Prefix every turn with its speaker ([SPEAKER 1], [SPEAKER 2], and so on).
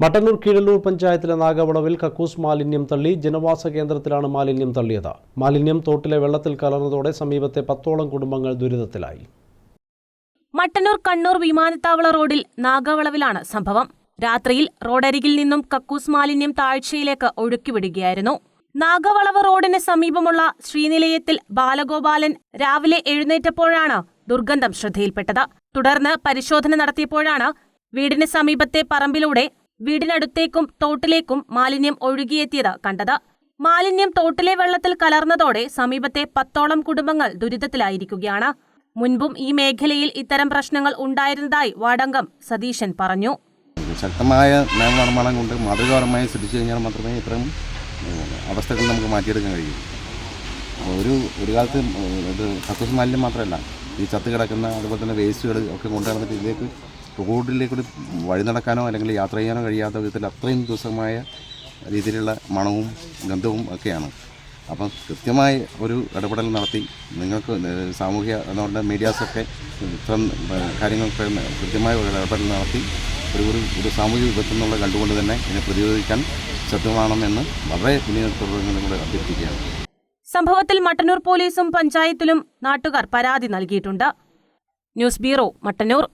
[SPEAKER 1] മട്ടന്നൂർ കീഴല്ലൂർ പഞ്ചായത്തിലെ നാഗവളവിൽ കക്കൂസ് മാലിന്യം തള്ളി ജനവാസ കേന്ദ്രത്തിലാണ് മാലിന്യം തള്ളിയത്. മാലിന്യം തോട്ടിലെ വെള്ളത്തിൽ കലർന്നതോടെ സമീപത്തെ പത്തോളം കുടുംബങ്ങൾ ദുരിതത്തിലായി.
[SPEAKER 2] മട്ടന്നൂർ കണ്ണൂർ വിമാനത്താവള റോഡിൽ നാഗവളവിലാണ് സംഭവം. രാത്രിയിൽ റോഡരികിൽ നിന്നും കക്കൂസ് മാലിന്യം താഴ്ചയിലേക്ക് ഒഴുക്കിവിടുകയായിരുന്നു. നാഗവളവ് റോഡിന് സമീപമുള്ള ശ്രീനിലയത്തിൽ ബാലഗോപാലൻ രാവിലെ എഴുന്നേറ്റപ്പോഴാണ് ദുർഗന്ധം ശ്രദ്ധയിൽപ്പെട്ടത്. തുടർന്ന് പരിശോധന നടത്തിയപ്പോഴാണ് വീടിന് സമീപത്തെ പറമ്പിലൂടെ വീടിനടുത്തേക്കും തോട്ടിലേക്കും മാലിന്യം ഒഴുകിയെത്തിയത് കണ്ടത്. മാലിന്യം തോട്ടിലെ വെള്ളത്തിൽ കലർന്നതോടെ സമീപത്തെ പത്തോളം കുടുംബങ്ങൾ ദുരിതത്തിലായിരിക്കുകയാണ്. മുൻപും ഈ മേഖലയിൽ ഇത്തരം പ്രശ്നങ്ങൾ ഉണ്ടായിരുന്നതായി വാടങ്കം സതീശൻ പറഞ്ഞു.
[SPEAKER 3] ശക്തമായ നിയമനിർമ്മാണം കൊണ്ട് മാതൃകാപരമായി ശ്രദ്ധിച്ചു കഴിഞ്ഞാൽ മാത്രമേ ഇത്തരം അവസ്ഥകൾ നമുക്ക് മാറ്റിയെടുക്കാൻ കഴിയൂ. ഒരു ഒരു കാലത്ത് ഇത് കക്കൂസ് മാലിന്യം മാത്രമല്ല ഈ ചത്ത് കിടക്കുന്ന അതുപോലെ തന്നെ വേസ്റ്റുകൾ ഒക്കെ കൊണ്ടുവന്നിട്ട് ഇതിലേക്ക് റോഡിലേക്ക് ഒരു വഴി നടക്കാനോ അല്ലെങ്കിൽ യാത്ര ചെയ്യാനോ കഴിയാത്ത വിധത്തിൽ അത്രയും ദിവസമായ രീതിയിലുള്ള മണവും ഗന്ധവും ഒക്കെയാണ്. അപ്പം കൃത്യമായി ഒരു ഇടപെടൽ നടത്തി നിങ്ങൾക്ക് സാമൂഹ്യ അതുകൊണ്ട് മീഡിയാസൊക്കെ ഇത്തരം കാര്യങ്ങൾ കൃത്യമായ ഒരു ഇടപെടൽ നടത്തി ഒരു ഒരു ഒരു സാമൂഹിക വിപത്തിൽ നിന്നുള്ള കണ്ടുകൊണ്ട് തന്നെ ഇതിനെ പ്രതിരോധിക്കാൻ ശ്രദ്ധമാണെന്ന് വളരെ വിനയത്തോടും കൂടെ അഭ്യർത്ഥിക്കുകയാണ്.
[SPEAKER 2] സംഭവത്തിൽ മട്ടന്നൂർ പോലീസും പഞ്ചായത്തിലും നാട്ടുകാർ പരാതി നൽകിയിട്ടുണ്ട്. News bureau Mattannur.